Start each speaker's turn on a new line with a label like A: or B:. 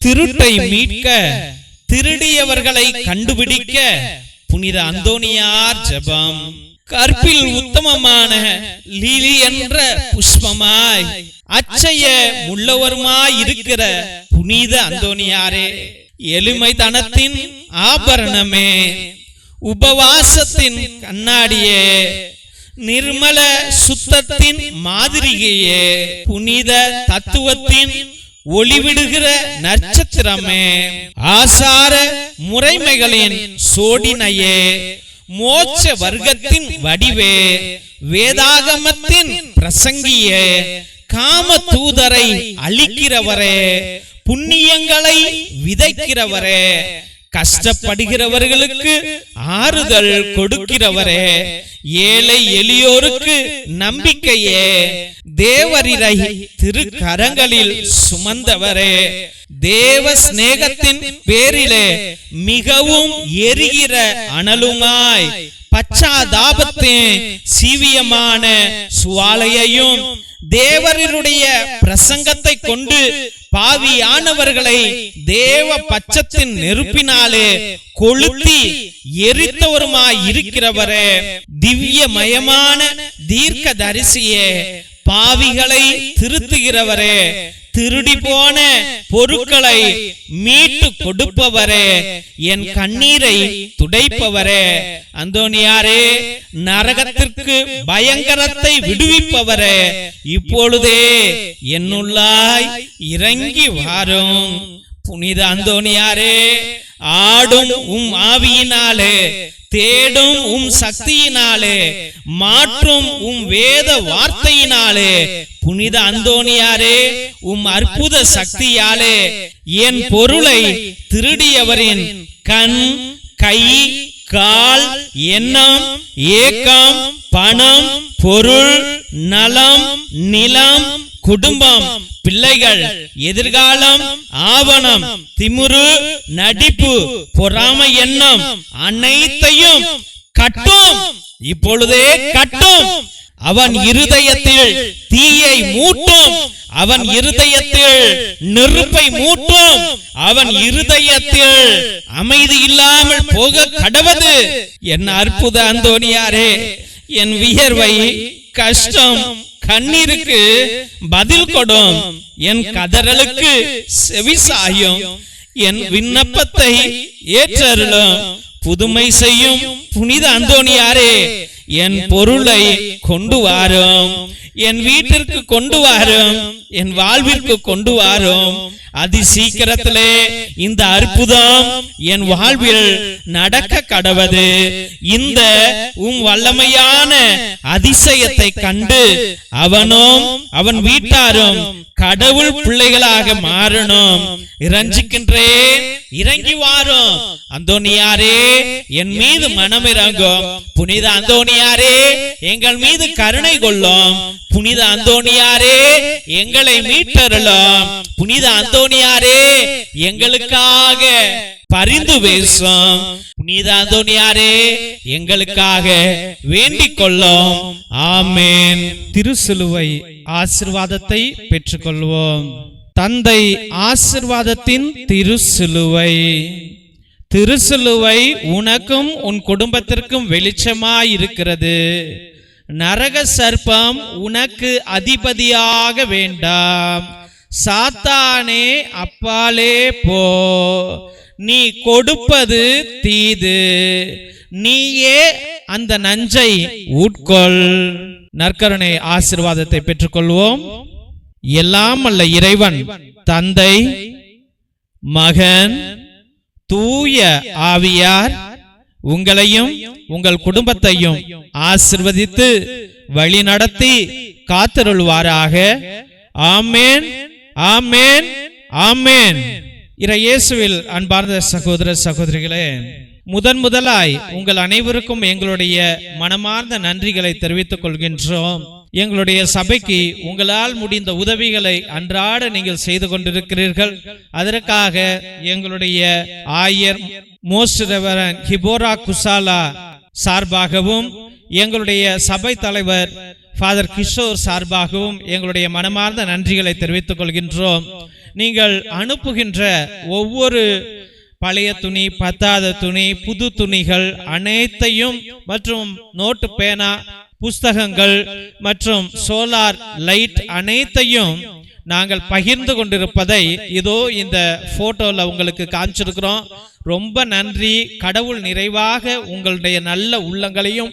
A: திருட்டை மீட்க திருடியவர்களை கண்டுபிடிக்க புனித அந்தோனியார் ஜெபம். கற்பில் உத்தமமான லீலி என்ற புஷ்பமாய் அச்சய முள்ளவருமாய் இருக்கிற புனித அந்தோனியாரே எளிமைத்தனத்தின் ஆபரணமே உபவாசத்தின் கண்ணாடியே நிர்மல சுத்தத்தின் மாதிரிகையே புனித தத்துவத்தின் ஒளிவிடுகிற நட்சத்திரமே ஆசார முறைமைகளின் சோடினையே மோட்ச வர்க்கத்தின் வடிவே வேதாகமத்தின் பிரசங்கியே காம தூதரை அழிக்கிறவரே புண்ணியங்களை விதைக்கிறவரே கஷ்டப்படுகிறவர்களுக்கு ஆறுதல் கொடுக்கிறவரே. ஏழை எளியோருக்கு நம்பிக்கையே. தேவரிரை திருக்கரங்களில் சுமந்தவரே. தேவ சிநேகத்தின் பேரிலே மிகவும் எரிகிற அனலுமாய் பச்சாதாபத்தின் சீவியமான சுவாலையையும் தேவருடைய பிரசங்கத்தை கொண்டு பாவியானவர்களை தேவ பச்சத்தின் நெருப்பினாலே கொளுத்தி எரித்தவருமாய் இருக்கிறவரே திவ்யமயமான தீர்க்க தரிசியே பாவிகளை திருத்துகிறவரே. திருடி போன பொருட்களை மீட்டு கொடுப்பவரே என் கண்ணீரை துடைப்பவரே. அந்தோனியாரே நரகத்திற்கு பயங்கரத்தை விடுவிப்பவரே இப்பொழுதே என்னுள்ளாய் இறங்கி வாரும். புனித அந்தோனியாரே ஆடும் உம் ஆவியினாலே தேடும் உம் சக்தியினாலே மாற்றும் உம் வேத வார்த்தையினாலே புனித அந்தோனியாரே உம் அற்புத சக்தியாலே என் பொருளை திருடியவரின் கண் கை கால் எண்ணம் ஏக்கம் பணம் பொருள் நலம் நிலம் குடும்பம் பிள்ளைகள் எதிர்காலம் ஆவணம் திமுரு நடிப்பு பொறாமை எண்ணம் அனைத்தையும் கட்டும். இப்பொழுதே கட்டும். அவன் இருதயத்தில் தீயை மூட்டும். அவன் இருதயத்தில் நெருப்பை மூட்டும். அவன் இருதயத்தில் அமைதி இல்லாமல் போக கடவது. என் அற்புத அந்தோனியாரே என் வியர்வை கஷ்டம். கண்ணீருக்கு பதில் கொடும். என் கதறலுக்கு செவிசாயும். என் விண்ணப்பத்தை ஏற்றருளும். புதுமை செய்யும் புனித அந்தோனியாரே என் பொருளை கொண்டு வாரும். என் வீட்டிற்கு கொண்டு வாரும். என் வாழ்விற்கு கொண்டு வாரும். அதி சீக்கிரத்திலே இந்த அற்புதம் என் வாழ்வில் நடக்க கடவது. இந்த உம் வல்லமையான அதிசயத்தை கண்டு அவனும் அவன் வீட்டாரும் கடவுள் பிள்ளைகளாக மாறணும். இறஞ்சிக்கின்றேன் இறங்கி வாரும். அந்தோனியாரே என் மீது மனம் இறங்கும் புனித அந்தோனியாரே எங்கள் மீது கருணை கொள்ளும். புனித அந்தோனியாரே எங்களை மீட்டருளும். புனித அந்தோனியாரே எங்களுக்காக பரிந்து பேசும். நீதான் அந்தோனியாரே எங்களுக்காக வேண்டிக் கொள்ளும் ஆமேன். திருசிலுவை ஆசிர்வாதத்தை பெற்றுக்கொள்வோம். தந்தை ஆசிர்வாதத்தின் திருசிலுவை திருசிலுவை உனக்கும் உன் குடும்பத்திற்கும் வெளிச்சமாயிருக்கிறது. நரக சர்ப்பம் உனக்கு அதிபதியாக வேண்டாம். சாத்தானே அப்பாலே போ. நீ கொடுப்பது தீது. நீயே அந்த நஞ்சை உட்கொள். நற்கருணை ஆசிர்வாதத்தை பெற்றுக்கொள்வோம். எல்லாம் அல்ல இறைவன் தந்தை மகன் தூய ஆவியார் உங்களையும் உங்கள் குடும்பத்தையும் ஆசிர்வதித்து வழி நடத்தி காத்தருள்வாராக. ஆமேன். ஆமேன். ஆமேன். இற இயேசுவில் அன்பார்ந்த சகோதர சகோதரிகளே முதன் முதலாய் உங்கள் அனைவருக்கும் எங்களுடைய மனமார்ந்த நன்றிகளை தெரிவித்துக் கொள்கின்றோம். எங்களுடைய சபைக்கு உங்களால் முடிந்த உதவிகளை அன்றாட நீங்கள் செய்து கொண்டிருக்கிறீர்கள். அதற்காக எங்களுடைய ஆயர் மோஸ்ட் ரெவரன் ஹிபோரா குசாலா சார்பாகவும் எங்களுடைய சபை தலைவர் ஃபாதர் கிஷோர் சார்பாகவும் எங்களுடைய மனமார்ந்த நன்றிகளை தெரிவித்துக் கொள்கின்றோம். நீங்கள் அனுப்புகின்ற ஒவ்வொரு பழைய துணி பத்தாத துணி புது துணிகள் அனைத்தையும் மற்றும் நோட்டு பேனா புஸ்தகங்கள் மற்றும் சோலார் லைட் அனைத்தையும் நாங்கள் பகிர்ந்து கொண்டிருப்பதை இதோ இந்த போட்டோல உங்களுக்கு காமிச்சிருக்கிறோம். ரொம்ப நன்றி. கடவுள் நிறைவாக உங்களுடைய நல்ல உள்ளங்களையும்